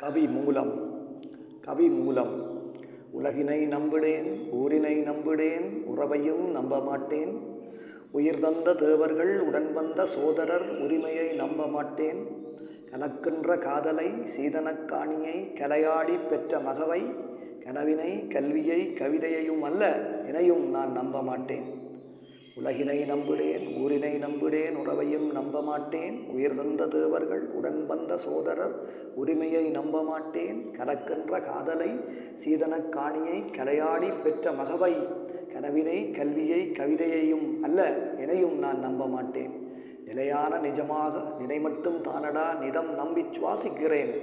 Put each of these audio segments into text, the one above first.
கவி மூலம் கவி மூலம். உலகினை நம்பிடேன் ஊரினை நம்பிடேன் உறவையும் நம்ப மாட்டேன் உயிர் தந்த தேவர்கள் உடன் வந்த சோதரர் உரிமையை நம்ப மாட்டேன் கலக்கின்ற காதலை சீதனக்காணியை கலையாடி பெற்ற மகவை கனவினை கல்வியை கவிதையையும் அல்ல எனையும் நான் நம்ப மாட்டேன் உலகினை நம்பிடேன் ஊரினை நம்பிடேன் உறவையும் நம்ப மாட்டேன் உயிர் தந்த தேவர்கள் உடன் வந்த சோதரர் உரிமையை நம்ப மாட்டேன் கலக்கின்ற காதலை சீதனக் காணியை கலையாடி பெற்ற மகவை கனவினை கல்வியை கவிதையையும் அல்ல எனையும் நான் நம்ப மாட்டேன் நிலையான நிஜமாக நினை மட்டும் தானடா நிதம் நம்பி சுவாசிக்கிறேன்.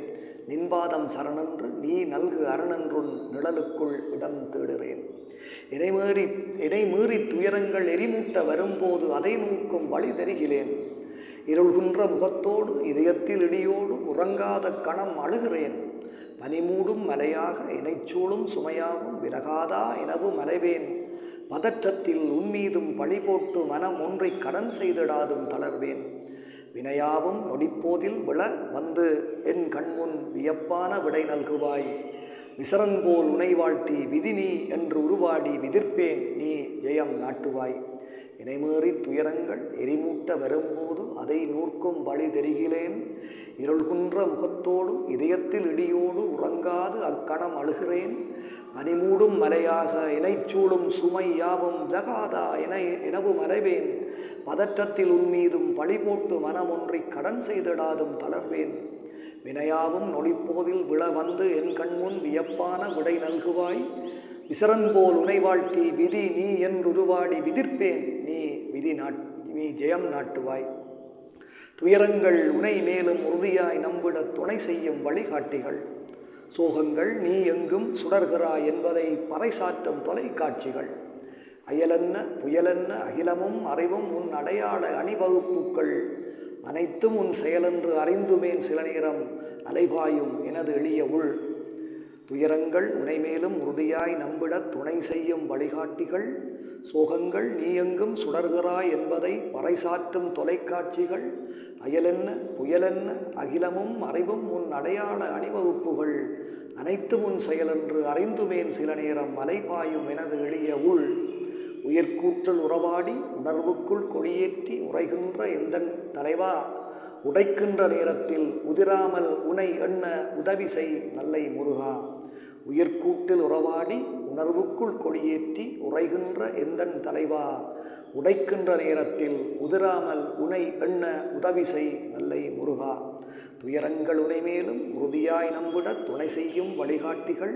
நின்பாதம் சரணென்று நீ நல்கு அரணென்றுன் நிழலுக்குள் இடம் தேடுகிறேன் இணை மீறி துயரங்கள் எரிமூட்ட வரும்போது அதை நோக்கும் வழி தெரிகிறேன். இருள்கின்ற முகத்தோடு இதயத்தில் இடியோடு உறங்காத கணம் அழுகிறேன். பனிமூடும் மலையாக இணைச்சூழும் சுமையாகும் விலகாதா எனவு மலைவேன் பதற்றத்தில் உன்மீதும் பழி போட்டு மனம் ஒன்றை கடன் செய்திடாதும் தளர்வேன். வினையாவும் நொடிப்போதில் விழ வந்து என் கண்முன் வியப்பான விடை நல்குவாய். விசரங்கோல் உனைவாழ்த்தி விதினி விதி நீ என்று உருவாடி விதிர்ப்பேன் நீ ஜெயம் நாட்டுவாய். இணைமேறி துயரங்கள் எரிமூட்ட வரும்போது அதை நூற்கும் வழி தெரிகிறேன். இருள்குன்ற முகத்தோடு இதயத்தில் இடியோடு உறங்காது அக்கணம் அழுகிறேன். பனிமூடும் மலையாக இணைச்சூடும் சுமை யாவும் ஜகாதா என எனவு மறைவேன் பதற்றத்தில் உன்மீதும் பழி போட்டு மனமொன்றை கடன் செய்திடாதும் தளர்வேன். வினையாவும் நொடிப்போதில் விழ வந்து என் கண்முன் வியப்பான விடை நல்குவாய். விசரன் போல் உனை வாழ்த்தி விதி நீ என்றுருவாடி விதிர்ப்பேன். நீ விதி நாட் நீ ஜெயம் நாட்டுவாய். துயரங்கள் உனை மேலும் உறுதியாய் நம்பிட துணை செய்யும் வழிகாட்டிகள். சோகங்கள் நீ எங்கும் சுடர்கிறாய் என்பதை பறைசாற்றும் தொலைக்காட்சிகள். அயலென்ன புயலென்ன அகிலமும் அறிவும் உன் அடையாள அணிவகுப்புக்கள். அனைத்தும் உன் செயலென்று அறிந்துமேன் சில நேரம் அலைபாயும் எனது எளிய உள். துயரங்கள் உனைமேலும் உறுதியாய் நம்பிட துணை செய்யும் வழிகாட்டிகள். சோகங்கள் நீ எங்கும் சுடர்கிறாய் என்பதை பறைசாற்றும் தொலைக்காட்சிகள். அயலென்ன புயலென்ன அகிலமும் அறிவும் உன் அடையாள அணிவகுப்புகள். அனைத்தும் உன் செயலென்று அறிந்துமேன் சில நேரம் அலைபாயும் எனது எளிய உள். உயிர்கூற்றல் உறவாடி உணர்வுக்குள் கொடியேற்றி உரைகின்ற எந்தன் தலைவா? உடைக்கின்ற நேரத்தில் உதிராமல் உனை எண்ண உதவி செய் நல்லை முருகா. உயிர்கூட்டில் உறவாடி உணர்வுக்குள் கொடியேற்றி உரைகின்ற எந்தன் தலைவா? உடைக்கின்ற நேரத்தில் உதிராமல் உனை எண்ண உதவி செய் நல்லை முருகா. துயரங்கள் உனை மேலும் உறுதியாய் நம்பிட துணை செய்யும் வழிகாட்டிகள்.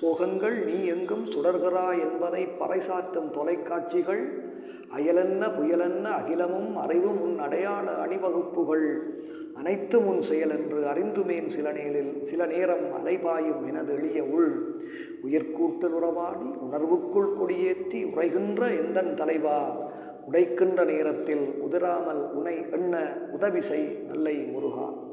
சோகங்கள் நீ எங்கும் சுடர்கிறாய் என்பதை பறைசாற்றும் தொலைக்காட்சிகள். அயலென்ன புயலென்ன அகிலமும் அறிவும் உன் அடையாள அணிவகுப்புகள் அனைத்தும் உன் செயலென்று அறிந்துமேன் சில நேரில் சில நேரம் அலைபாயும் எனது எளிய உள். உயிர்கூட்டல் உறவாடி உணர்வுக்குள் கொடியேற்றி உரைகின்ற எந்தன் தலைவா? உடைக்கின்ற நேரத்தில் உதிராமல் உனை எண்ண உதவி செய் நல்லை முருகா.